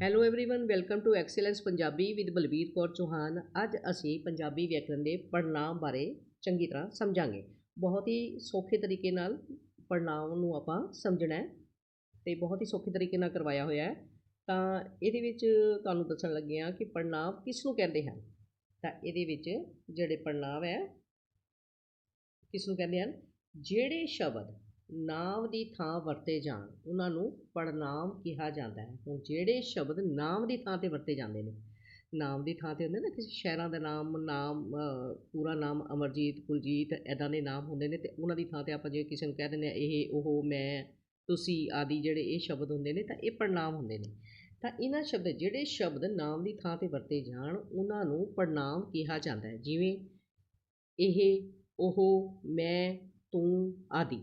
hello everyone welcome to excellence Punjabi with Balbir Kaur Chauhan ਅੱਜ ਅਸੀਂ ਪੰਜਾਬੀ ਵਿਆਕਰਣ ਦੇ ਪੜਨਾਮ ਬਾਰੇ ਚੰਗੀ ਤਰ੍ਹਾਂ ਸਮਝਾਂਗੇ ਬਹੁਤ ਹੀ ਸੌਖੇ ਤਰੀਕੇ ਨਾਲ ਪੜਨਾਮ ਨੂੰ ਆਪਾਂ ਸਮਝਣਾ ਹੈ ਤੇ ਬਹੁਤ ਹੀ ਸੌਖੇ ਤਰੀਕੇ ਨਾਲ ਕਰਵਾਇਆ ਹੋਇਆ ਹੈ ਤਾਂ ਇਹਦੇ ਵਿੱਚ ਤੁਹਾਨੂੰ ਦੱਸਣ ਲੱਗੇ ਹਾਂ ਕਿ ਪੜਨਾਮ ਕਿਸ ਨੂੰ ਕਹਿੰਦੇ ਹਨ ਤਾਂ ਇਹਦੇ ਵਿੱਚ ਜਿਹੜੇ ਪੜਨਾਮ ਹੈ ਕਿਸ ਨੂੰ ਕਹਿੰਦੇ ਹਨ ਜਿਹੜੇ ਸ਼ਬਦ ਨਾਮ ਦੀ ਥਾਂ ਵਰਤੇ ਜਾਣ। ਉਹਨਾਂ ਨੂੰ ਪੜਨਾਮ ਕਿਹਾ ਜਾਂਦਾ ਹੈ। ਹੁਣ ਜਿਹੜੇ ਸ਼ਬਦ ਨਾਮ ਦੀ ਥਾਂ ਤੇ ਵਰਤੇ ਜਾਂਦੇ ਨੇ, ਨਾਮ ਦੀ ਥਾਂ ਤੇ ਹੁੰਦੇ ਨਾ ਕਿਸੇ ਸ਼ਹਿਰਾਂ ਦਾ ਨਾਮ ਨਾਮ ਪੂਰਾ ਨਾਮ ਅਮਰਜੀਤ, ਕੁਲਜੀਤ ਐਦਾਂ ਦੇ ਨਾਮ ਹੁੰਦੇ ਨੇ ਤੇ ਉਹਨਾਂ ਦੀ ਥਾਂ ਤੇ ਆਪਾਂ ਜੇ ਕਿਸੇ ਨੂੰ ਕਹਿ ਦਿੰਦੇ ਆ ਇਹ, ਉਹ, ਮੈਂ, ਤੁਸੀਂ ਆਦਿ ਜਿਹੜੇ ਇਹ ਸ਼ਬਦ ਹੁੰਦੇ ਨੇ ਤਾਂ ਇਹ ਪੜਨਾਮ ਹੁੰਦੇ ਨੇ। ਤਾਂ ਇਹਨਾਂ ਸ਼ਬਦ, ਜਿਹੜੇ ਸ਼ਬਦ ਨਾਮ ਦੀ ਥਾਂ ਤੇ ਵਰਤੇ ਜਾਣ, ਉਹਨਾਂ ਨੂੰ ਪੜਨਾਮ ਕਿਹਾ ਜਾਂਦਾ ਹੈ। ਜਿਵੇਂ ਇਹ, ਉਹ, ਮੈਂ, ਤੂੰ ਆਦਿ।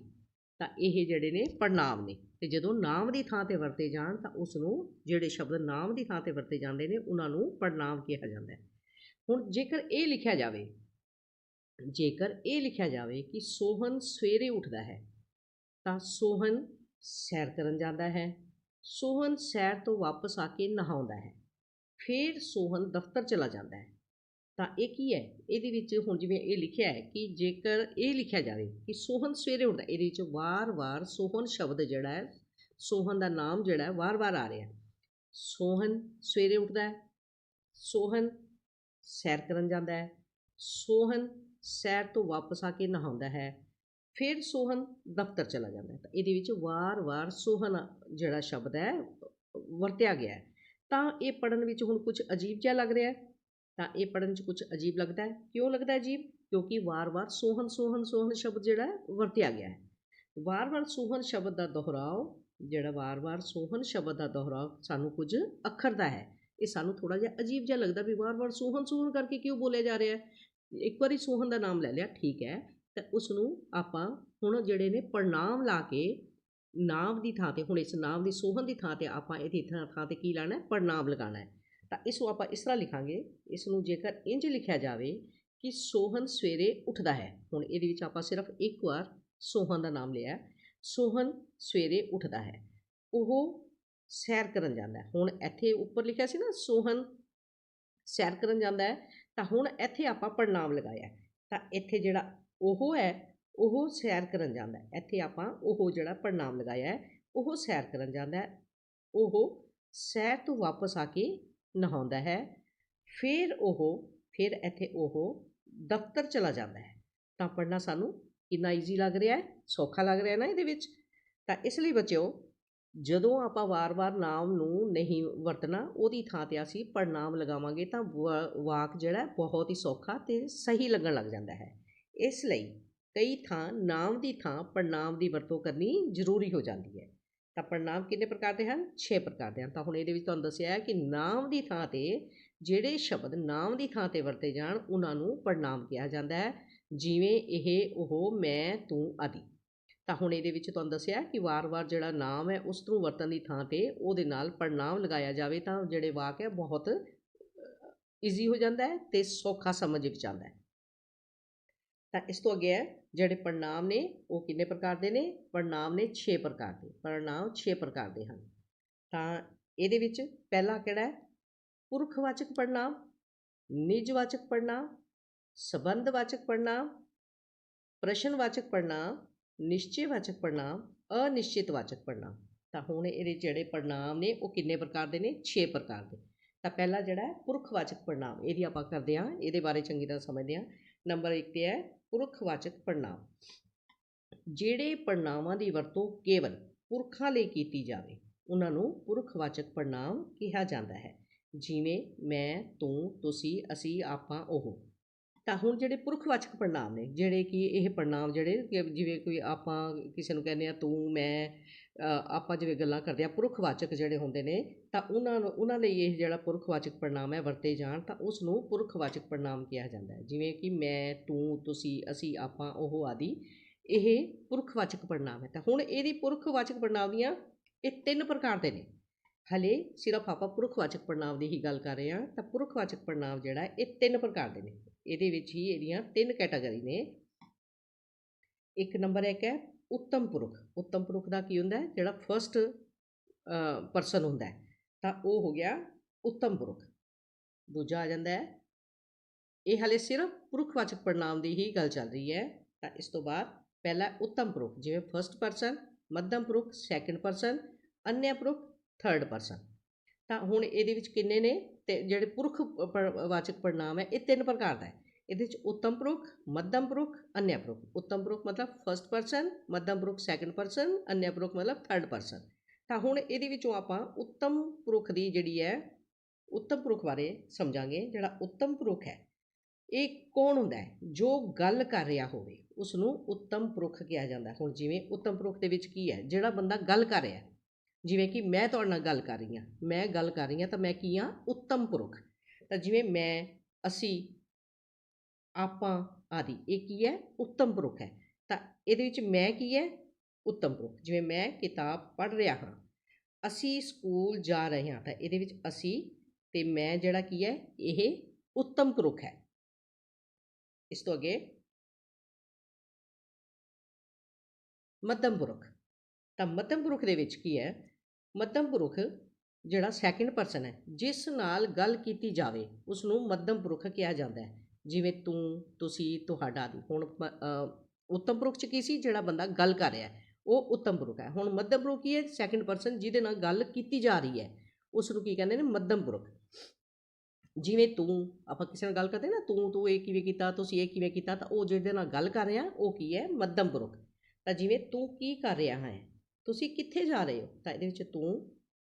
ਤਾਂ ਇਹ ਜਿਹੜੇ ਨੇ ਪੜਨਾਮ ਨੇ। ਤੇ ਜਦੋਂ ਨਾਮ ਦੀ ਥਾਂ ਤੇ ਵਰਤੇ ਜਾਣ ਤਾਂ ਉਸ ਨੂੰ ਜਿਹੜੇ ਸ਼ਬਦ ਨਾਮ ਦੀ ਥਾਂ ਤੇ ਵਰਤੇ ਜਾਂਦੇ ਨੇ, ਉਹਨਾਂ ਨੂੰ ਪੜਨਾਮ ਕਿਹਾ ਜਾਂਦਾ ਹੈ। ਹੁਣ ਜੇਕਰ ਇਹ ਲਿਖਿਆ ਜਾਵੇ, ਜੇਕਰ ਇਹ ਲਿਖਿਆ ਜਾਵੇ ਕਿ ਸੋਹਨ ਸਵੇਰੇ ਉੱਠਦਾ ਹੈ, ਤਾਂ ਸੋਹਨ ਸੈਰ ਕਰਨ ਜਾਂਦਾ ਹੈ ਸੋਹਨ ਸੈਰ ਤੋਂ ਵਾਪਸ ਆ ਕੇ ਨਹਾਉਂਦਾ ਹੈ, ਫਿਰ ਸੋਹਨ ਦਫ਼ਤਰ ਚਲਾ ਜਾਂਦਾ ਹੈ। ਤਾਂ ਇਹ ਕੀ ਹੈ? ਇਹਦੇ ਵਿੱਚ ਹੁਣ ਜਿਵੇਂ ਇਹ ਲਿਖਿਆ ਹੈ ਕਿ ਜੇਕਰ ਇਹ ਲਿਖਿਆ ਜਾਵੇ ਕਿ ਸੋਹਨ ਸਵੇਰੇ ਉੱਠਦਾ, ਇਹਦੇ ਵਿੱਚ ਵਾਰ-ਵਾਰ ਸੋਹਨ ਸ਼ਬਦ ਜਿਹੜਾ ਹੈ ਸੋਹਨ ਦਾ ਨਾਮ ਜਿਹੜਾ ਹੈ, ਵਾਰ-ਵਾਰ ਆ ਰਿਹਾ ਹੈ। ਸੋਹਨ ਸਵੇਰੇ ਉੱਠਦਾ ਹੈ ਸੋਹਨ ਸੈਰ ਕਰਨ ਜਾਂਦਾ ਹੈ ਸੋਹਨ ਸੈਰ ਤੋਂ ਵਾਪਸ ਆ ਕੇ ਨਹਾਉਂਦਾ ਹੈ, ਫਿਰ ਸੋਹਨ ਦਫ਼ਤਰ ਚਲਾ ਜਾਂਦਾ ਹੈ। ਤਾਂ ਇਹਦੇ ਵਿੱਚ ਵਾਰ-ਵਾਰ ਸੋਹਨ ਜਿਹੜਾ ਸ਼ਬਦ ਹੈ, ਵਰਤਿਆ ਗਿਆ ਹੈ। ਤਾਂ ਇਹ ਪੜਨ ਵਿੱਚ ਹੁਣ ਕੁਝ ਅਜੀਬ ਜਿਹਾ ਲੱਗ ਰਿਹਾ ਹੈ। ਤਾਂ ਇਹ ਪੜਨ 'ਚ ਕੁਝ ਅਜੀਬ ਲੱਗਦਾ ਹੈ। ਕਿਉਂ ਲੱਗਦਾ ਅਜੀਬ? ਕਿਉਂਕਿ ਵਾਰ-ਵਾਰ ਸੋਹਨ ਸੋਹਨ ਸੋਹਨ ਸ਼ਬਦ ਜਿਹੜਾ ਵਰਤਿਆ ਗਿਆ ਹੈ। ਵਾਰ-ਵਾਰ ਸੋਹਨ ਸ਼ਬਦ ਦਾ ਦੁਹਰਾਓ, ਜਿਹੜਾ ਵਾਰ-ਵਾਰ ਸੋਹਨ ਸ਼ਬਦ ਦਾ ਦੁਹਰਾਓ, ਸਾਨੂੰ ਕੁਝ ਅੱਖਰ ਦਾ ਹੈ। ਇਹ ਸਾਨੂੰ ਥੋੜਾ ਜਿਹਾ ਅਜੀਬ ਜਿਹਾ ਲੱਗਦਾ ਵੀ ਵਾਰ-ਵਾਰ ਸੋਹਨ ਸੋਹਨ ਕਰਕੇ ਕਿਉਂ ਬੋਲਿਆ ਜਾ ਰਿਹਾ ਹੈ? ਇੱਕ ਵਾਰੀ ਸੋਹਨ ਦਾ ਨਾਮ ਲੈ ਲਿਆ, ਠੀਕ ਹੈ, ਤਾਂ ਉਸ ਨੂੰ ਆਪਾਂ ਹੁਣ ਜਿਹੜੇ ਨੇ ਪ੍ਰਣਾਮ ਲਾ ਕੇ ਨਾਮ ਦੀ ਥਾਂ ਤੇ, ਹੁਣ ਇਸ ਨਾਮ ਦੀ ਸੋਹਨ ਦੀ ਥਾਂ ਤੇ ਆਪਾਂ ਇਹਦੀ ਥਾਂ ਥਾਂ ਤੇ ਕੀ ਲਾਣਾ ਹੈ? ਪ੍ਰਣਾਮ ਲਗਾਉਣਾ ਹੈ। ਤਾਂ ਇਸ ਨੂੰ ਆਪਾਂ ਇਸ ਤਰ੍ਹਾਂ ਲਿਖਾਂਗੇ, ਇਸ ਨੂੰ ਜੇਕਰ ਇੰਜ ਲਿਖਿਆ ਜਾਵੇ ਕਿ ਸੋਹਨ ਸਵੇਰੇ ਉੱਠਦਾ ਹੈ। ਹੁਣ ਇਹਦੇ ਵਿੱਚ ਆਪਾਂ ਸਿਰਫ ਇੱਕ ਵਾਰ ਸੋਹਨ ਦਾ ਨਾਮ ਲਿਆ ਸੋਹਨ ਸਵੇਰੇ ਉੱਠਦਾ ਹੈ। ਉਹ ਸੈਰ ਕਰਨ ਜਾਂਦਾ ਹੈ। ਹੁਣ ਇੱਥੇ ਉੱਪਰ ਲਿਖਿਆ ਸੀ ਨਾ ਸੋਹਨ ਸੈਰ ਕਰਨ ਜਾਂਦਾ ਹੈ, ਤਾਂ ਹੁਣ ਇੱਥੇ ਆਪਾਂ ਪ੍ਰਣਾਮ ਲਗਾਇਆ ਤਾਂ ਇੱਥੇ ਜਿਹੜਾ ਉਹ ਹੈ, ਉਹ ਸੈਰ ਕਰਨ ਜਾਂਦਾ ਹੈ। ਇੱਥੇ ਆਪਾਂ ਉਹ ਜਿਹੜਾ ਪ੍ਰਣਾਮ ਲਗਾਇਆ ਹੈ, ਉਹ ਸੈਰ ਕਰਨ ਜਾਂਦਾ ਹੈ। ਉਹ ਸੈਰ ਤੋਂ ਵਾਪਸ ਆ ਕੇ ਨਹਾਉਂਦਾ ਹੈ, ਫਿਰ ਉਹ, ਫਿਰ ਇੱਥੇ ਉਹ ਦਫ਼ਤਰ ਚਲਾ ਜਾਂਦਾ ਹੈ। ਤਾਂ ਪੜ੍ਹਨਾ ਸਾਨੂੰ ਕਿੰਨਾ ਈਜ਼ੀ ਲੱਗ ਰਿਹਾ ਸੌਖਾ ਲੱਗ ਰਿਹਾ ਨਾ ਇਹਦੇ ਵਿੱਚ। ਤਾਂ ਇਸ ਲਈ ਬੱਚਿਓ, ਜਦੋਂ ਆਪਾਂ ਵਾਰ-ਵਾਰ ਨਾਮ ਨੂੰ ਨਹੀਂ ਵਰਤਣਾ, ਉਹਦੀ ਥਾਂ ਤੇ ਅਸੀਂ ਪੜਨਾਮ ਲਗਾਵਾਂਗੇ ਤਾਂ ਵਾਕ ਜਿਹੜਾ ਬਹੁਤ ਹੀ ਸੌਖਾ ਤੇ ਸਹੀ ਲੱਗਣ ਲੱਗ ਜਾਂਦਾ ਹੈ। ਇਸ ਲਈ ਕਈ ਥਾਂ ਨਾਮ ਦੀ ਥਾਂ ਪੜਨਾਮ ਦੀ ਵਰਤੋਂ ਕਰਨੀ ਜ਼ਰੂਰੀ ਹੋ ਜਾਂਦੀ ਹੈ। ਤਾਂ ਪੜਨਾਮ ਕਿੰਨੇ ਪ੍ਰਕਾਰ ਦੇ ਹਨ? 6 ਪ੍ਰਕਾਰ ਦੇ ਹਨ। ਤਾਂ ਹੁਣ ਇਹਦੇ ਵਿੱਚ ਤੁਹਾਨੂੰ ਦੱਸਿਆ ਹੈ ਕਿ ਨਾਮ ਦੀ ਥਾਂ ਤੇ ਜਿਹੜੇ ਸ਼ਬਦ ਨਾਮ ਦੀ ਥਾਂ ਤੇ ਵਰਤੇ ਜਾਣ, ਉਹਨਾਂ ਨੂੰ ਪੜਨਾਮ ਕਿਹਾ ਜਾਂਦਾ ਹੈ। ਜਿਵੇਂ ਇਹ, ਉਹ, ਮੈਂ, ਤੂੰ ਆਦਿ। ਤਾਂ ਹੁਣ ਇਹਦੇ ਵਿੱਚ ਤੁਹਾਨੂੰ ਦੱਸਿਆ ਕਿ ਵਾਰ-ਵਾਰ ਜਿਹੜਾ ਨਾਮ ਹੈ, ਉਸ ਨੂੰ ਵਰਤਣ ਦੀ ਥਾਂ ਤੇ ਉਹਦੇ ਨਾਲ ਪੜਨਾਮ ਲਗਾਇਆ ਜਾਵੇ ਤਾਂ ਜਿਹੜੇ ਵਾਕ ਹੈ, ਬਹੁਤ ਈਜ਼ੀ ਹੋ ਜਾਂਦਾ ਹੈ ਤੇ ਸੌਖਾ ਸਮਝ ਵਿੱਚ ਆਉਂਦਾ ਹੈ। ਤਾਂ ਇਸ ਤੋਂ ਅੱਗੇ ਹੈ, ਜਿਹੜੇ ਪੜਨਾਮ ਨੇ, ਉਹ ਕਿੰਨੇ ਪ੍ਰਕਾਰ ਦੇ ਨੇ? ਪੜਨਾਮ ਨੇ 6 ਪ੍ਰਕਾਰ ਦੇ। ਪੜਨਾਮ 6 ਪ੍ਰਕਾਰ ਦੇ ਹਨ। ਤਾਂ ਇਹਦੇ ਵਿੱਚ ਪਹਿਲਾ ਕਿਹੜਾ ਹੈ? ਪੁਰਖਵਾਚਕ ਪੜਨਾਮ ਨਿਜਵਾਚਕ ਪੜਨਾਮ ਸੰਬੰਧਵਾਚਕ ਪੜਨਾਮ ਪ੍ਰਸ਼ਨਵਾਚਕ ਪੜਨਾਮ ਨਿਸ਼ਚੈਵਾਚਕ ਪੜਨਾਮ ਅਨਿਸ਼ਚਿਤਵਾਚਕ ਪੜਨਾਮ ਤਾਂ ਹੁਣ ਇਹਦੇ ਜਿਹੜੇ ਪੜਨਾਮ ਨੇ, ਉਹ ਕਿੰਨੇ ਪ੍ਰਕਾਰ ਦੇ ਨੇ? 6 ਪ੍ਰਕਾਰ ਦੇ। ਤਾਂ ਪਹਿਲਾ ਜਿਹੜਾ ਹੈ, ਪੁਰਖਵਾਚਕ ਪੜਨਾਮ ਇਹਦੀ ਆਪਾਂ ਕਰਦੇ ਹਾਂ, ਇਹਦੇ ਬਾਰੇ ਚੰਗੀ ਤਰ੍ਹਾਂ ਸਮਝਦੇ ਹਾਂ। ਨੰਬਰ 1 ਤੇ ਹੈ ਪੁਰਖਵਾਚਕ ਪੜਨਾਮ ਜਿਹੜੇ ਪੜਨਾਵਾਂ ਦੀ ਵਰਤੋਂ ਕੇਵਲ ਪੁਰਖਾਂ ਲਈ ਕੀਤੀ ਜਾਵੇ, ਉਹਨਾਂ ਨੂੰ ਪੁਰਖਵਾਚਕ ਪੜਨਾਮ ਕਿਹਾ ਜਾਂਦਾ ਹੈ। ਜਿਵੇਂ, ਮੈਂ, ਤੂੰ, ਤੁਸੀਂ, ਅਸੀਂ, ਆਪਾਂ, ਉਹ। ਤਾਂ ਹੁਣ ਜਿਹੜੇ ਪੁਰਖਵਾਚਕ ਪੜਨਾਮ ਨੇ, ਜਿਹੜੇ ਕਿ ਇਹ ਪੜਨਾਮ ਜਿਹੜੇ ਕਿ ਜਿਵੇਂ ਕੋਈ ਆਪਾਂ ਕਿਸੇ ਨੂੰ ਕਹਿੰਦੇ ਆ ਤੂੰ, ਮੈਂ ਆਪਾਂ ਜਿਵੇਂ ਗੱਲਾਂ ਕਰਦੇ ਆ ਪੁਰਖਵਾਚਕ ਜਿਹੜੇ ਹੁੰਦੇ ਨੇ, ਤਾਂ ਉਹਨਾਂ ਨੂੰ, ਉਹਨਾਂ ਲਈ ਇਹ ਜਿਹੜਾ ਪੁਰਖਵਾਚਕ ਪੜਨਾਮ ਹੈ, ਵਰਤੇ ਜਾਣ, ਤਾਂ ਉਸ ਨੂੰ ਪੁਰਖਵਾਚਕ ਪੜਨਾਮ ਕਿਹਾ ਜਾਂਦਾ ਹੈ। ਜਿਵੇਂ ਕਿ ਮੈਂ, ਤੂੰ, ਤੁਸੀਂ, ਅਸੀਂ, ਆਪਾਂ, ਉਹ ਆਦਿ, ਇਹ ਪੁਰਖਵਾਚਕ ਪੜਨਾਮ ਹੈ। ਤਾਂ ਹੁਣ ਇਹਦੀ ਪੁਰਖਵਾਚਕ ਪੜਨਾਮ ਦੀਆਂ ਇਹ ਤਿੰਨ ਪ੍ਰਕਾਰ ਦੇ ਨੇ। ਹਲੇ ਸਿਰਫ ਆਪਾਂ ਪੁਰਖਵਾਚਕ ਪੜਨਾਮ ਦੀ ਹੀ ਗੱਲ ਕਰ ਰਹੇ ਹਾਂ, ਤਾਂ ਪੁਰਖਵਾਚਕ ਪੜਨਾਮ ਜਿਹੜਾ, ਇਹ ਤਿੰਨ ਪ੍ਰਕਾਰ ਦੇ ਨੇ। ਇਹਦੇ ਵਿੱਚ ਹੀ ਇਹਦੀਆਂ ਤਿੰਨ ਕੈਟਾਗਰੀ ਨੇ। ਇੱਕ ਨੰਬਰ ਇੱਕ ਹੈ ਉੱਤਮ ਪੁਰਖ। ਉੱਤਮ ਪੁਰਖ ਦਾ ਕੀ ਹੁੰਦਾ ਹੈ? ਜਿਹੜਾ ਫਰਸਟ ਪਰਸਨ ਹੁੰਦਾ ਹੈ। ਤਾਂ ਉਹ ਹੋ ਗਿਆ ਉੱਤਮ ਪੁਰਖ। ਦੂਜਾ ਆ ਜਾਂਦਾ ਹੈ, ਇਹ ਹਾਲੇ ਸਿਰਫ ਪੁਰਖਵਾਚਕ ਪੜਨਾਮ ਦੀ ਹੀ ਗੱਲ ਚੱਲ ਰਹੀ ਹੈ। ਤਾਂ ਇਸ ਤੋਂ ਬਾਅਦ ਪਹਿਲਾ ਉੱਤਮ ਪੁਰਖ, ਜਿਵੇਂ ਫਰਸਟ ਪਰਸਨ ਮੱਧਮ ਪੁਰਖ ਸੈਕੰਡ ਪਰਸਨ ਅਨਿਆ ਪੁਰਖ ਥਰਡ ਪਰਸਨ ਤਾਂ ਹੁਣ ਇਹਦੇ ਵਿੱਚ ਕਿੰਨੇ ਨੇ? ਅਤੇ ਜਿਹੜੇ ਪੁਰਖ ਪ- ਵਾਚਕ ਪੜਨਾਮ ਹੈ, ਇਹ ਤਿੰਨ ਪ੍ਰਕਾਰ ਦਾ ਹੈ। ਇਹਦੇ 'ਚ ਉੱਤਮ ਪੁਰਖ, ਮੱਧਮ ਪੁਰਖ ਅਨਿਆ ਪੁਰਖ। ਉੱਤਮ ਪੁਰਖ ਮਤਲਬ ਫਸਟ ਪਰਸਨ ਮੱਧਮ ਪੁਰਖ ਸੈਕੰਡ ਪਰਸਨ ਅਨਿਆ ਪੁਰਖ ਮਤਲਬ ਥਰਡ ਪਰਸਨ ਤਾਂ ਹੁਣ ਇਹਦੇ ਵਿੱਚੋਂ ਆਪਾਂ ਉੱਤਮ ਪੁਰਖ ਦੀ ਜਿਹੜੀ ਹੈ, ਉੱਤਮ ਪੁਰਖ ਬਾਰੇ ਸਮਝਾਂਗੇ, ਜਿਹੜਾ ਉੱਤਮ ਪੁਰਖ ਹੈ। ਇਹ ਕੌਣ ਹੁੰਦਾ ਹੈ? ਜੋ ਗੱਲ ਕਰ ਰਿਹਾ ਹੋਵੇ ਉਸ ਨੂੰ ਉੱਤਮ ਪੁਰਖ ਕਿਹਾ ਜਾਂਦਾ ਹੁਣ ਜਿਵੇਂ ਉੱਤਮ ਪੁਰਖ ਦੇ ਵਿੱਚ ਕੀ ਹੈ? ਜਿਹੜਾ ਬੰਦਾ ਗੱਲ ਕਰ ਰਿਹਾ ਜਿਵੇਂ ਕਿ ਮੈਂ ਤੁਹਾਡੇ ਨਾਲ ਗੱਲ ਕਰ ਰਹੀ ਹਾਂ, ਮੈਂ ਗੱਲ ਕਰ ਰਹੀ ਹਾਂ ਤਾਂ ਮੈਂ ਕੀ ਹਾਂ? ਉੱਤਮ ਪੁਰਖ। ਤਾਂ ਜਿਵੇਂ ਮੈਂ, ਅਸੀਂ, ਆਪਾਂ ਆਦਿ, ਇਹ ਕੀ ਹੈ? ਉੱਤਮ ਪੁਰਖ ਹੈ। ਤਾਂ ਇਹਦੇ ਵਿੱਚ ਮੈਂ ਕੀ ਹੈ? ਉੱਤਮ ਪੁਰਖ। ਜਿਵੇਂ ਮੈਂ ਕਿਤਾਬ ਪੜ੍ਹ ਰਿਹਾ ਹਾਂ, ਅਸੀਂ ਸਕੂਲ ਜਾ ਰਹੇ ਹਾਂ ਤਾਂ ਇਹਦੇ ਵਿੱਚ ਅਸੀਂ ਤੇ ਮੈਂ ਜਿਹੜਾ ਕੀ ਹੈ? ਇਹ ਉੱਤਮ ਪੁਰਖ ਹੈ। ਇਸ ਤੋਂ ਅੱਗੇ ਮੱਧਮ ਪੁਰਖ। ਤਾਂ ਮੱਧਮ ਪੁਰਖ ਦੇ ਵਿੱਚ ਕੀ ਹੈ? ਮੱਧਮ ਪੁਰਖ, ਜਿਹੜਾ ਸੈਕਿੰਡ ਪਰਸਨ ਹੈ, ਜਿਸ ਨਾਲ ਗੱਲ ਕੀਤੀ ਜਾਵੇ ਉਸ ਨੂੰ ਮੱਧਮ ਪੁਰਖ ਕਿਹਾ ਜਾਂਦਾ ਹੈ। ਜਿਵੇਂ ਤੂੰ, ਤੁਸੀਂ, ਤੁਹਾਡਾ ਆਦਿ। ਹੁਣ ਮ- ਉੱਤਮ ਪੁਰਖ ਚ ਕੀ ਸੀ? ਜਿਹੜਾ ਬੰਦਾ ਗੱਲ ਕਰ ਰਿਹਾ ਹੈ, ਉਹ ਉੱਤਮ ਪੁਰਖ ਹੈ। ਹੁਣ ਮੱਧਮ ਪੁਰਖ ਕੀ ਹੈ? ਸੈਕਿੰਡ ਪਰਸਨ ਜਿਹਦੇ ਨਾਲ ਗੱਲ ਕੀਤੀ ਜਾ ਰਹੀ ਹੈ ਉਸ ਨੂੰ ਕੀ ਕਹਿੰਦੇ ਨੇ? ਮੱਧਮ ਪੁਰਖ। ਜਿਵੇਂ ਤੂੰ, ਆਪਾਂ ਕਿਸੇ ਨਾਲ ਗੱਲ ਕਰਦੇ ਨਾ, ਤੂੰ ਤੂੰ ਇਹ ਕਿਵੇਂ ਕੀਤਾ, ਤੁਸੀਂ ਇਹ ਕਿਵੇਂ ਕੀਤਾ, ਤਾਂ ਉਹ ਜਿਹਦੇ ਨਾਲ ਗੱਲ ਕਰ ਰਿਹਾ, ਉਹ ਕੀ ਹੈ? ਮੱਧਮ ਪੁਰਖ। ਤਾਂ ਜਿਵੇਂ ਤੂੰ ਕੀ ਕਰ ਰਿਹਾ ਹੈ ਤੁਸੀਂ ਕਿੱਥੇ ਜਾ ਰਹੇ ਹੋ? ਤਾਂ ਇਹਦੇ ਵਿੱਚ ਤੂੰ,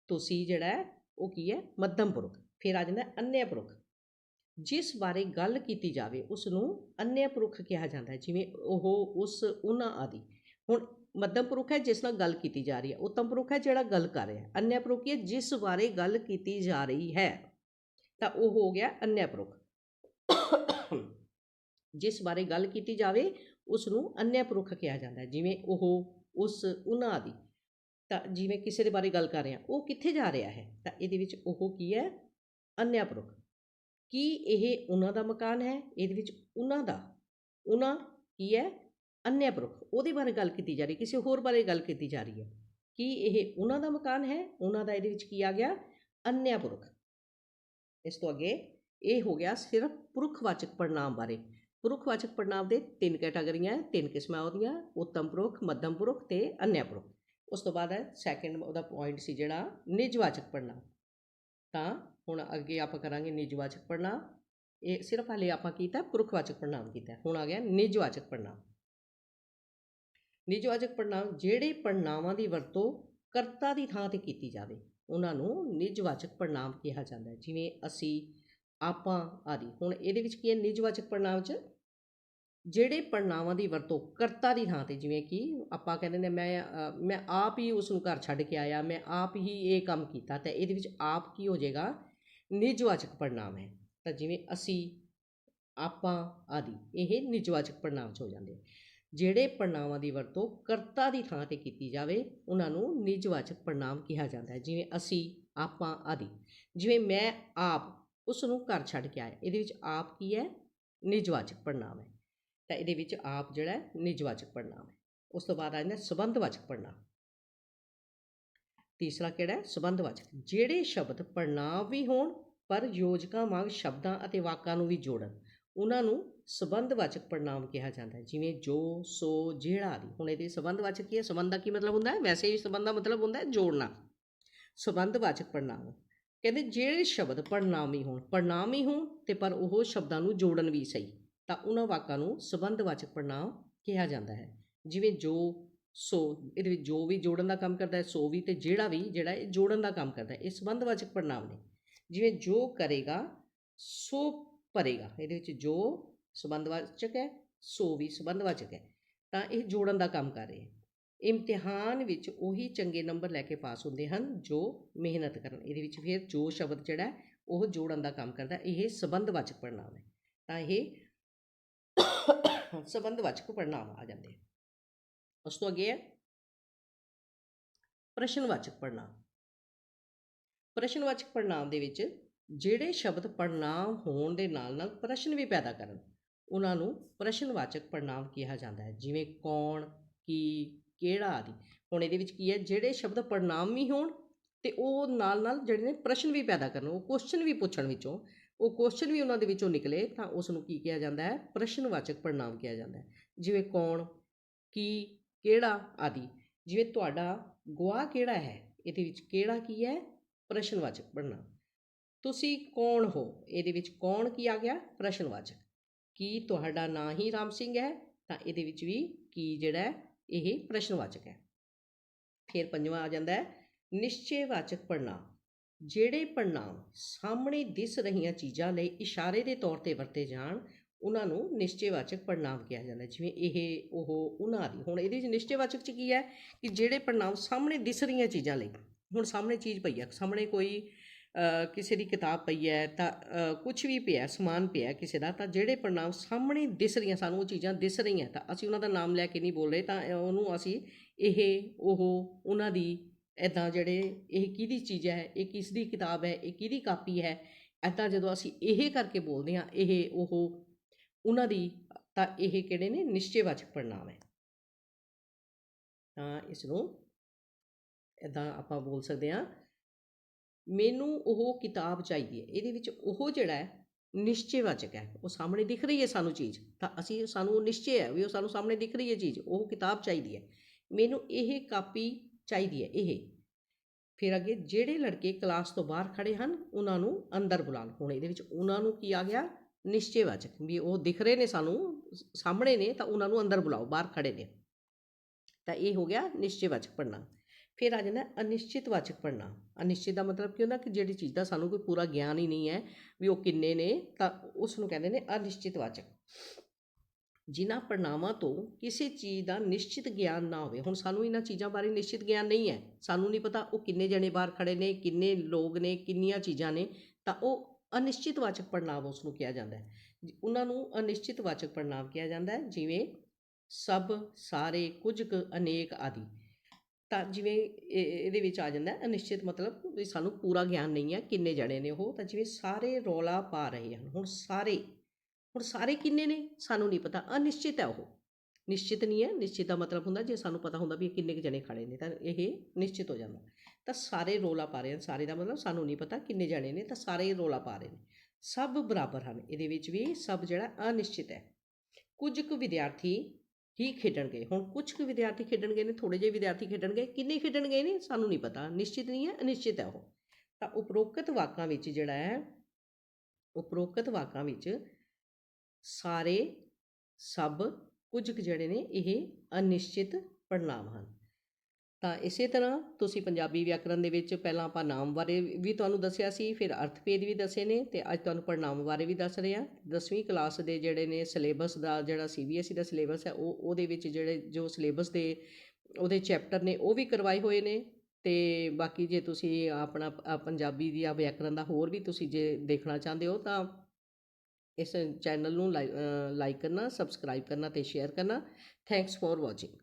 ਤੁਸੀਂ ਜਿਹੜਾ ਉਹ ਕੀ ਹੈ? ਮੱਧਮ ਪੁਰਖ। ਫਿਰ ਆ ਜਾਂਦਾ ਅਨਿਆ ਪੁਰਖ। ਜਿਸ ਬਾਰੇ ਗੱਲ ਕੀਤੀ ਜਾਵੇ ਉਸ ਨੂੰ ਅਨਿਆ ਪੁਰਖ ਕਿਹਾ ਜਾਂਦਾ ਹੈ। ਜਿਵੇਂ ਉਹ, ਉਸ ਉਹਨਾਂ ਆਦਿ। ਹੁਣ ਮੱਧਮ ਪੁਰਖ ਹੈ, ਜਿਸ ਨਾਲ ਗੱਲ ਕੀਤੀ ਜਾ ਰਹੀ ਹੈ। ਉੱਤਮ ਪੁਰਖ ਹੈ, ਜਿਹੜਾ ਗੱਲ ਕਰ ਰਿਹਾ ਹੈ। ਅਨਿਆ ਪੁਰਖ ਕੀ ਹੈ? ਜਿਸ ਬਾਰੇ ਗੱਲ ਕੀਤੀ ਜਾ ਰਹੀ ਹੈ। ਤਾਂ ਉਹ ਹੋ ਗਿਆ ਅਨਿਆ ਪੁਰਖ। ਜਿਸ ਬਾਰੇ ਗੱਲ ਕੀਤੀ ਜਾਵੇ ਉਸ ਨੂੰ ਅਨਿਆ ਪੁਰਖ ਕਿਹਾ ਜਾਂਦਾ ਹੈ। ਜਿਵੇਂ ਉਹ ਉਸ ਉਹਨਾਂ ਦੀ। ਤਾਂ ਜਿਵੇਂ ਕਿਸੇ ਦੇ ਬਾਰੇ ਗੱਲ ਕਰ ਰਹੇ ਹਾਂ, ਉਹ ਕਿੱਥੇ ਜਾ ਰਿਹਾ ਹੈ? ਤਾਂ ਇਹਦੇ ਵਿੱਚ ਉਹ ਕੀ ਹੈ? ਅੰਨਿਆ ਪੁਰਖ। ਕੀ ਇਹ ਉਹਨਾਂ ਦਾ ਮਕਾਨ ਹੈ? ਇਹਦੇ ਵਿੱਚ ਉਹਨਾਂ ਦਾ। ਉਹਨਾਂ ਕੀ ਹੈ? ਅੰਨਿਆ ਪੁਰਖ। ਉਹਦੇ ਬਾਰੇ ਗੱਲ ਕੀਤੀ ਜਾ ਰਹੀ ਕਿਸੇ ਹੋਰ ਬਾਰੇ ਗੱਲ ਕੀਤੀ ਜਾ ਰਹੀ ਹੈ। ਕੀ ਇਹ ਉਹਨਾਂ ਦਾ ਮਕਾਨ ਹੈ? ਉਹਨਾਂ ਦਾ ਇਹਦੇ ਵਿੱਚ ਕੀ ਆ ਗਿਆ? ਅੰਨਿਆ ਪੁਰਖ। ਇਸ ਤੋਂ ਅੱਗੇ ਇਹ ਹੋ ਗਿਆ ਸਿਰਫ ਪੁਰਖਵਾਚਕ ਪੜਨਾਮ ਬਾਰੇ। ਪੁਰਖਵਾਚਕ ਪੜਨਾਮ ਦੇ ਤਿੰਨ ਕੈਟਾਗਰੀਆਂ ਹੈ, ਤਿੰਨ ਕਿਸਮਾਂ ਉਹਦੀਆਂ, ਉੱਤਮ ਪੁਰਖ, ਮੱਧਮ ਪੁਰਖ ਤੇ ਅਨਿਆ ਪੁਰਖ। ਉਸ ਤੋਂ ਬਾਅਦ ਹੈ ਸੈਕੰਡ ਉਹਦਾ ਪੁਆਇੰਟ ਸੀ ਜਿਹੜਾ ਨਿਜਵਾਚਕ ਪੜਨਾਮ ਤਾਂ ਹੁਣ ਅੱਗੇ ਆਪਾਂ ਕਰਾਂਗੇ ਨਿਜਵਾਚਕ ਪੜਨਾਮ ਇਹ ਸਿਰਫ ਹਾਲੇ ਆਪਾਂ ਕੀਤਾ ਪੁਰਖਵਾਚਕ ਪੜਨਾਮ ਕੀਤਾ ਹੁਣ ਆ ਗਿਆ ਨਿਜਵਾਚਕ ਪੜਨਾਮ ਨਿਜਵਾਚਕ ਪੜਨਾਮ ਜਿਹੜੇ ਪੜਨਾਵਾਂ ਦੀ ਵਰਤੋਂ ਕਰਤਾ ਦੀ ਥਾਂ ਤੇ ਕੀਤੀ ਜਾਵੇ, ਉਹਨਾਂ ਨੂੰ ਨਿਜਵਾਚਕ ਪੜਨਾਮ ਕਿਹਾ ਜਾਂਦਾ ਹੈ। ਜਿਵੇਂ ਅਸੀਂ ਆਪਾਂ ਆਦਿ। ਹੁਣ ਇਹਦੇ ਵਿੱਚ ਕੀ ਹੈ? ਨਿਜਵਾਚਕ ਪੜਨਾਮ 'ਚ ਜਿਹੜੇ ਪੜਨਾਵਾਂ ਦੀ ਵਰਤੋਂ ਕਰਤਾ ਦੀ ਥਾਂ ਤੇ, ਜਿਵੇਂ ਕਿ ਆਪਾਂ ਕਹਿੰਦੇ ਨੇ, ਮੈਂ ਮੈਂ ਆਪ ਹੀ ਉਸ ਨੂੰ ਘਰ ਛੱਡ ਕੇ ਆਇਆ, ਮੈਂ ਆਪ ਹੀ ਇਹ ਕੰਮ ਕੀਤਾ, ਤਾਂ ਇਹਦੇ ਵਿੱਚ ਆਪ ਕੀ ਹੋ ਜਾਏਗਾ? ਨਿਜਵਾਚਕ ਪੜਨਾਮ ਹੈ। ਤਾਂ ਜਿਵੇਂ ਅਸੀਂ, ਆਪਾਂ ਆਦਿ, ਇਹ ਨਿਜਵਾਚਕ ਪੜਨਾਮ 'ਚ ਹੋ ਜਾਂਦੇ ਜਿਹੜੇ ਪੜਨਾਵਾਂ ਦੀ ਵਰਤੋਂ ਕਰਤਾ ਦੀ ਥਾਂ ਤੇ ਕੀਤੀ ਜਾਵੇ, ਉਹਨਾਂ ਨੂੰ ਨਿਜਵਾਚਕ ਪੜਨਾਮ ਕਿਹਾ ਜਾਂਦਾ ਹੈ। ਜਿਵੇਂ ਅਸੀਂ, ਆਪਾਂ ਆਦਿ। ਜਿਵੇਂ ਮੈਂ ਆਪ ਉਸ ਨੂੰ ਘਰ ਛੱਡ ਕੇ ਆਇਆ। ਇਹਦੇ ਵਿੱਚ ਆਪ ਕੀ ਹੈ? ਨਿਜਵਾਚਕ ਪੜਨਾਮ ਹੈ। ਤਾਂ ਇਹਦੇ ਵਿੱਚ ਆਪ ਜਿਹੜਾ ਹੈ, ਨਿਜਵਾਚਕ ਪੜਨਾਮ ਹੈ। ਉਸ ਤੋਂ ਬਾਅਦ ਆ ਜਾਂਦਾ ਸੰਬੰਧਵਾਚਕ ਪੜਨਾਮ ਤੀਸਰਾ ਕਿਹੜਾ ਹੈ? ਸੰਬੰਧਵਾਚਕ। ਜਿਹੜੇ ਸ਼ਬਦ ਪੜਨਾਮ ਵੀ ਹੋਣ, ਪਰ ਯੋਜਕਾਂ ਵਾਂਗ ਸ਼ਬਦਾਂ ਅਤੇ ਵਾਕਾਂ ਨੂੰ ਵੀ ਜੋੜਨ, ਉਹਨਾਂ ਨੂੰ ਸੰਬੰਧਵਾਚਕ ਪੜਨਾਮ ਕਿਹਾ ਜਾਂਦਾ ਹੈ। ਜਿਵੇਂ ਜੋ, ਸੋ, ਜਿਹੜਾ ਆਦਿ। ਹੁਣ ਇਹਦੇ ਸੰਬੰਧਵਾਚਕ ਕੀ ਹੈ? ਸੰਬੰਧ ਦਾ ਕੀ ਮਤਲਬ ਹੁੰਦਾ ਹੈ? ਵੈਸੇ ਹੀ ਸੰਬੰਧ ਦਾ ਮਤਲਬ ਹੁੰਦਾ ਹੈ ਜੋੜਨਾ। ਸੰਬੰਧਵਾਚਕ ਪੜਨਾਮ ਕਹਿੰਦੇ ਜਿਹੜੇ ਸ਼ਬਦ ਪੜਨਾਮੀ ਹੋਣ ਪੜਨਾਮੀ ਹੋਣ ਤੇ ਪਰ ਉਹ ਸ਼ਬਦਾਂ ਨੂੰ ਜੋੜਨ ਵੀ ਸਹੀ, ਤਾਂ ਉਹਨਾਂ ਵਾਕਾਂ ਨੂੰ ਸੰਬੰਧਵਾਚਕ ਪੜਨਾਮ ਕਿਹਾ ਜਾਂਦਾ ਹੈ। ਜਿਵੇਂ ਜੋ, ਸੋ, ਇਹਦੇ ਵਿੱਚ ਜੋ ਵੀ ਜੋੜਨ ਦਾ ਕੰਮ ਕਰਦਾ ਹੈ, ਸੋ ਵੀ ਤੇ ਜਿਹੜਾ ਵੀ, ਜਿਹੜਾ ਇਹ ਜੋੜਨ ਦਾ ਕੰਮ ਕਰਦਾ ਹੈ, ਇਹ ਸੰਬੰਧਵਾਚਕ ਪੜਨਾਮ ਨੇ। ਜਿਵੇਂ ਜੋ ਕਰੇਗਾ, ਸੋ ਭਰੇਗਾ, ਇਹਦੇ ਵਿੱਚ ਜੋ ਸੰਬੰਧਵਾਚਕ ਹੈ, ਸੋ ਵੀ ਸੰਬੰਧਵਾਚਕ ਹੈ, ਤਾਂ ਇਹ ਜੋੜਨ ਦਾ ਕੰਮ ਕਰ ਰਿਹਾ ਹੈ। ਇਮਤਿਹਾਨ ਵਿੱਚ ਉਹੀ ਚੰਗੇ ਨੰਬਰ ਲੈ ਕੇ ਪਾਸ ਹੁੰਦੇ ਹਨ ਜੋ ਮਿਹਨਤ ਕਰਨ। ਇਹਦੇ ਵਿੱਚ ਫਿਰ ਜੋ ਸ਼ਬਦ ਜਿਹੜਾ ਉਹ ਜੋੜਨ ਦਾ ਕੰਮ ਕਰਦਾ। ਇਹ ਸੰਬੰਧਵਾਚਕ ਪੜਨਾਮ ਹੈ। ਤਾਂ ਇਹ ਸੰਬੰਧਵਾਚਕ ਪੜਨਾਮ ਆ ਜਾਂਦੇ ਉਸ ਤੋਂ ਅੱਗੇ ਹੈ। ਪ੍ਰਸ਼ਨਵਾਚਕ ਪੜਨਾਮ ਪ੍ਰਸ਼ਨਵਾਚਕ ਪੜਨਾਮ ਦੇ ਵਿੱਚ ਜਿਹੜੇ ਸ਼ਬਦ ਪੜਨਾਮ ਹੋਣ ਦੇ ਨਾਲ ਨਾਲ ਪ੍ਰਸ਼ਨ ਵੀ ਪੈਦਾ ਕਰਨ, ਉਹਨਾਂ ਨੂੰ ਪ੍ਰਸ਼ਨਵਾਚਕ ਪੜਨਾਮ ਕਿਹਾ ਜਾਂਦਾ ਹੈ। ਜਿਵੇਂ ਕੌਣ, ਕੀ ਕਿਹੜਾ ਆਦਿ। ਹੁਣ ਇਹਦੇ ਵਿੱਚ ਕੀ ਹੈ, ਜਿਹੜੇ ਸ਼ਬਦ ਪੜਨਾਮ ਵੀ ਹੋਣ ਤੇ ਉਹ ਨਾਲ ਨਾਲ ਜਿਹੜੇ ਨੇ ਪ੍ਰਸ਼ਨ ਵੀ ਪੈਦਾ ਕਰਨ, ਉਹ ਕੁਐਸਚਨ ਵੀ ਪੁੱਛਣ ਵਿੱਚੋਂ, ਉਹ ਕੁਐਸਚਨ ਵੀ ਉਹਨਾਂ ਦੇ ਵਿੱਚੋਂ ਨਿਕਲੇ ਤਾਂ ਉਸ ਨੂੰ ਕੀ ਕਿਹਾ ਜਾਂਦਾ ਹੈ? ਪ੍ਰਸ਼ਨਵਾਚਕ ਪੜਨਾਮ ਕਿਹਾ ਜਾਂਦਾ ਹੈ। ਜਿਵੇਂ ਕੌਣ, ਕੀ, ਕਿਹੜਾ ਆਦਿ। ਜਿਵੇਂ ਤੁਹਾਡਾ ਗਵਾਹ ਕਿਹੜਾ ਹੈ? ਇਹਦੇ ਵਿੱਚ ਕਿਹੜਾ ਕੀ ਹੈ? ਪ੍ਰਸ਼ਨਵਾਚਕ ਪੜਨਾਮ ਤੁਸੀਂ ਕੌਣ ਹੋ? ਇਹਦੇ ਵਿੱਚ ਕੌਣ ਕੀ ਆ ਗਿਆ? ਪ੍ਰਸ਼ਨਵਾਚਕ। ਕੀ ਤੁਹਾਡਾ ਨਾਂ ਹੀ ਰਾਮ ਸਿੰਘ ਹੈ? ਤਾਂ ਇਹਦੇ ਵਿੱਚ ਵੀ ਕੀ ਜਿਹੜਾ ਇਹ ਪ੍ਰਸ਼ਨਵਾਚਕ ਹੈ। ਫਿਰ ਪੰਜਵਾਂ ਆ ਜਾਂਦਾ ਹੈ, ਨਿਸ਼ਚੈਵਾਚਕ ਪੜਨਾਮ ਜਿਹੜੇ ਪੜਨਾਮ ਸਾਹਮਣੇ ਦਿਸ ਰਹੀਆਂ ਚੀਜ਼ਾਂ ਲਈ ਇਸ਼ਾਰੇ ਦੇ ਤੌਰ ਤੇ ਵਰਤੇ ਜਾਣ, ਉਹਨਾਂ ਨੂੰ ਨਿਸ਼ਚੈਵਾਚਕ ਪੜਨਾਮ ਕਿਹਾ ਜਾਂਦਾ ਜਿਵੇਂ ਇਹ, ਉਹ, ਉਹਨਾਂ ਦੀ। ਹੁਣ ਇਹਦੇ ਵਿੱਚ ਨਿਸ਼ਚੈਵਾਚਕ ਚ ਕੀ ਹੈ ਕਿ ਜਿਹੜੇ ਪੜਨਾਮ ਸਾਹਮਣੇ ਦਿਸ ਰਹੀਆਂ ਚੀਜ਼ਾਂ ਲਈ, ਹੁਣ ਸਾਹਮਣੇ ਚੀਜ਼ ਪਈ ਆ, ਸਾਹਮਣੇ ਕੋਈ ਕਿਸੇ ਦੀ ਕਿਤਾਬ ਪਈ ਹੈ, ਤਾਂ ਕੁਝ ਵੀ ਪਿਆ, ਸਮਾਨ ਪਿਆ ਕਿਸੇ ਦਾ, ਤਾਂ ਜਿਹੜੇ ਪ੍ਰਣਾਮ ਸਾਹਮਣੇ ਦਿਸ ਰਹੀਆਂ ਸਾਨੂੰ, ਉਹ ਚੀਜ਼ਾਂ ਦਿਸ ਰਹੀਆਂ, ਤਾਂ ਅਸੀਂ ਉਹਨਾਂ ਦਾ ਨਾਮ ਲੈ ਕੇ ਨਹੀਂ ਬੋਲ ਰਹੇ, ਤਾਂ ਉਹਨੂੰ ਅਸੀਂ ਇਹ, ਉਹ, ਉਹਨਾਂ ਦੀ ਐਦਾਂ ਜਿਹੜੇ ਇਹ ਕਿਹਦੀ ਚੀਜ਼ ਹੈ, ਇਹ ਕਿਸ ਦੀ ਕਿਤਾਬ ਹੈ, ਇਹ ਕਿਹਦੀ ਕਾਪੀ ਹੈ ਐਦਾਂ ਜਦੋਂ ਅਸੀਂ ਇਹ ਕਰਕੇ ਬੋਲਦੇ ਹਾਂ, ਇਹ, ਉਹ, ਉਹਨਾਂ ਦੀ, ਤਾਂ ਇਹ ਕਿਹੜੇ ਨੇ, ਨਿਸ਼ਚੈਵਾਚਕ ਪ੍ਰਣਾਮ ਹੈ। ਤਾਂ ਇਸ ਨੂੰ ਐਦਾਂ ਆਪਾਂ ਬੋਲ ਸਕਦੇ ਹਾਂ ਮੈਨੂੰ ਉਹ ਕਿਤਾਬ ਚਾਹੀਦੀ ਹੈ ਇਹਦੇ ਵਿੱਚ ਉਹ ਜਿਹੜਾ ਹੈ ਨਿਸ਼ਚੈਵਾਚਕ ਹੈ। ਉਹ ਸਾਹਮਣੇ ਦਿਖ ਰਹੀ ਹੈ ਸਾਨੂੰ ਚੀਜ਼, ਤਾਂ ਅਸੀਂ ਸਾਨੂੰ ਉਹ ਨਿਸ਼ਚੈ ਹੈ ਵੀ ਉਹ ਸਾਨੂੰ ਸਾਹਮਣੇ ਦਿਖ ਰਹੀ ਹੈ ਚੀਜ਼, ਉਹ ਕਿਤਾਬ ਚਾਹੀਦੀ ਹੈ। ਮੈਨੂੰ ਇਹ ਕਾਪੀ ਚਾਹੀਦੀ ਹੈ, ਇਹ। ਫਿਰ ਅੱਗੇ ਜਿਹੜੇ ਲੜਕੇ ਕਲਾਸ ਤੋਂ ਬਾਹਰ ਖੜੇ ਹਨ, ਉਹਨਾਂ ਨੂੰ ਅੰਦਰ ਬੁਲਾ ਹੁਣ ਇਹਦੇ ਵਿੱਚ ਉਹਨਾਂ ਨੂੰ ਕੀ ਆ ਗਿਆ? ਨਿਸ਼ਚੈਵਾਚਕ ਵੀ ਉਹ ਦਿਖ ਰਹੇ ਨੇ ਸਾਨੂੰ ਸਾਹਮਣੇ ਨੇ, ਤਾਂ ਉਹਨਾਂ ਨੂੰ ਅੰਦਰ ਬੁਲਾਓ, ਬਾਹਰ ਖੜੇ ਨੇ। ਤਾਂ ਇਹ ਹੋ ਗਿਆ ਨਿਸ਼ਚੈਵਾਚਕ ਪੜ੍ਹਨਾ। ਫਿਰ ਆ ਜਾਂਦਾ ਅਨਿਸ਼ਚਿਤਵਾਚਕ ਪੜ੍ਹਨਾ। ਅਨਿਸ਼ਚਿਤ ਦਾ ਮਤਲਬ ਕੀ ਹੁੰਦਾ ਕਿ ਜਿਹੜੀ ਚੀਜ਼ ਦਾ ਸਾਨੂੰ ਕੋਈ ਪੂਰਾ ਗਿਆਨ ਹੀ ਨਹੀਂ ਹੈ ਵੀ ਉਹ ਕਿੰਨੇ ਨੇ, ਤਾਂ ਉਸ ਨੂੰ ਕਹਿੰਦੇ ਨੇ ਅਨਿਸ਼ਚਿਤਵਾਚਕ ਜਿਨ੍ਹਾਂ ਪੜਨਾਵਾਂ ਤੋਂ ਕਿਸੇ ਚੀਜ਼ ਦਾ ਨਿਸ਼ਚਿਤ ਗਿਆਨ ਨਾ ਹੋਵੇ, ਹੁਣ ਸਾਨੂੰ ਇਹਨਾਂ ਚੀਜ਼ਾਂ ਬਾਰੇ ਨਿਸ਼ਚਿਤ ਗਿਆਨ ਨਹੀਂ ਹੈ, ਸਾਨੂੰ ਨਹੀਂ ਪਤਾ ਉਹ ਕਿੰਨੇ ਜਣੇ ਬਾਹਰ ਖੜੇ ਨੇ, ਕਿੰਨੇ ਲੋਕ ਨੇ, ਕਿੰਨੀਆਂ ਚੀਜ਼ਾਂ ਨੇ, ਤਾਂ ਉਹ ਅਨਿਸ਼ਚਿਤਵਾਚਕ ਪੜਨਾਮ ਉਸ ਨੂੰ ਕਿਹਾ ਜਾਂਦਾ ਹੈ। ਉਹਨਾਂ ਨੂੰ ਅਨਿਸ਼ਚਿਤਵਾਚਕ ਪੜਨਾਮ ਕਿਹਾ ਜਾਂਦਾ ਹੈ, ਜਿਵੇਂ ਸਭ, ਸਾਰੇ, ਕੁਝ ਕੁ, ਅਨੇਕ ਆਦਿ। ਤਾਂ ਜਿਵੇਂ ਇਹ- ਇਹਦੇ ਵਿੱਚ ਆ ਜਾਂਦਾ ਅਨਿਸ਼ਚਿਤ ਮਤਲਬ ਵੀ ਸਾਨੂੰ ਪੂਰਾ ਗਿਆਨ ਨਹੀਂ ਹੈ ਕਿੰਨੇ ਜਣੇ ਨੇ ਉਹ, ਤਾਂ ਜਿਵੇਂ ਸਾਰੇ ਰੌਲਾ ਪਾ ਰਹੇ ਹਨ, ਹੁਣ ਸਾਰੇ ਹੁਣ ਸਾਰੇ ਕਿੰਨੇ ਨੇ? ਸਾਨੂੰ ਨਹੀਂ ਪਤਾ, ਅਨਿਸ਼ਚਿਤ ਹੈ ਉਹ। ਨਿਸ਼ਚਿਤ ਨਹੀਂ ਹੈ, ਨਿਸ਼ਚਿਤ ਦਾ ਮਤਲਬ ਹੁੰਦਾ ਜੇ ਸਾਨੂੰ ਪਤਾ ਹੁੰਦਾ ਵੀ ਇਹ ਕਿੰਨੇ ਕੁ ਜਣੇ ਖੜੇ ਨੇ, ਤਾਂ ਇਹ ਨਿਸ਼ਚਿਤ ਹੋ ਜਾਂਦਾ। ਤਾਂ ਸਾਰੇ ਰੋਲਾ ਪਾ ਰਹੇ ਹਨ, ਸਾਰੇ ਦਾ ਮਤਲਬ ਸਾਨੂੰ ਨਹੀਂ ਪਤਾ ਕਿੰਨੇ ਜਣੇ ਨੇ, ਤਾਂ ਸਾਰੇ ਰੋਲਾ ਪਾ ਰਹੇ ਨੇ। ਸਭ ਬਰਾਬਰ ਹਨ, ਇਹਦੇ ਵਿੱਚ ਵੀ ਸਭ ਜਿਹੜਾ ਅਨਿਸ਼ਚਿਤ ਹੈ। ਕੁਝ ਕੁ ਵਿਦਿਆਰਥੀ ਹੀ ਖੇਡਣਗੇ। ਹੁਣ ਕੁਝ ਕੁ ਵਿਦਿਆਰਥੀ ਖੇਡਣਗੇ ਨੇ ਥੋੜੇ ਜਿਹੇ ਵਿਦਿਆਰਥੀ ਖੇਡਣਗੇ। ਕਿੰਨੇ ਖੇਡਣਗੇ ਨੇ, ਸਾਨੂੰ ਨਹੀਂ ਪਤਾ। ਨਿਸ਼ਚਿਤ ਨਹੀਂ ਹੈ, ਅਨਿਸ਼ਚਿਤ ਹੈ ਉਹ। ਤਾਂ ਉਪਰੋਕਤ ਵਾਕਾਂ ਵਿੱਚ ਜਿਹੜਾ ਹੈ, ਉਪਰੋਕਤ ਵਾਕਾਂ ਵਿੱਚ ਸਾਰੇ ਸਭ ਕੁਝ ਕੁ ਜਿਹੜੇ ਨੇ, ਇਹ ਅਨਿਸ਼ਚਿਤ ਪੜਨਾਮ ਹਨ। ਤਾਂ ਇਸੇ ਤਰ੍ਹਾਂ ਤੁਸੀਂ ਪੰਜਾਬੀ ਵਿਆਕਰਣ ਦੇ ਵਿੱਚ ਪਹਿਲਾਂ ਆਪਾਂ ਨਾਮ ਬਾਰੇ ਵੀ ਤੁਹਾਨੂੰ ਦੱਸਿਆ ਸੀ, ਫਿਰ ਅਰਥਭੇਦ ਵੀ ਦੱਸੇ ਨੇ ਤੇ ਅੱਜ ਤੁਹਾਨੂੰ ਪੜਨਾਮ ਬਾਰੇ ਵੀ ਦੱਸ ਰਹੇ ਹਾਂ। 10ਵੀਂ ਕਲਾਸ ਦੇ ਜਿਹੜੇ ਨੇ ਸਿਲੇਬਸ ਦਾ ਜਿਹੜਾ ਸੀਬੀਐਸਈ ਦਾ ਸਿਲੇਬਸ ਹੈ, ਉਹ ਉਹਦੇ ਵਿੱਚ ਜਿਹੜੇ ਜੋ ਸਿਲੇਬਸ ਦੇ ਉਹਦੇ ਚੈਪਟਰ ਨੇ ਉਹ ਵੀ ਕਰਵਾਏ ਹੋਏ ਨੇ ਤੇ ਬਾਕੀ ਜੇ ਤੁਸੀਂ ਆਪਣਾ ਪੰਜਾਬੀ ਦੀ ਆ ਵਿਆਕਰਣ ਦਾ ਹੋਰ ਵੀ ਤੁਸੀਂ ਜੇ ਦੇਖਣਾ ਚਾਹੁੰਦੇ ਹੋ ਤਾਂ ਇਸ ਚੈਨਲ ਨੂੰ ਲਾਈਕ ਕਰਨਾ, ਸਬਸਕ੍ਰਾਈਬ ਕਰਨਾ ਤੇ ਸ਼ੇਅਰ ਕਰਨਾ। Thanks for watching.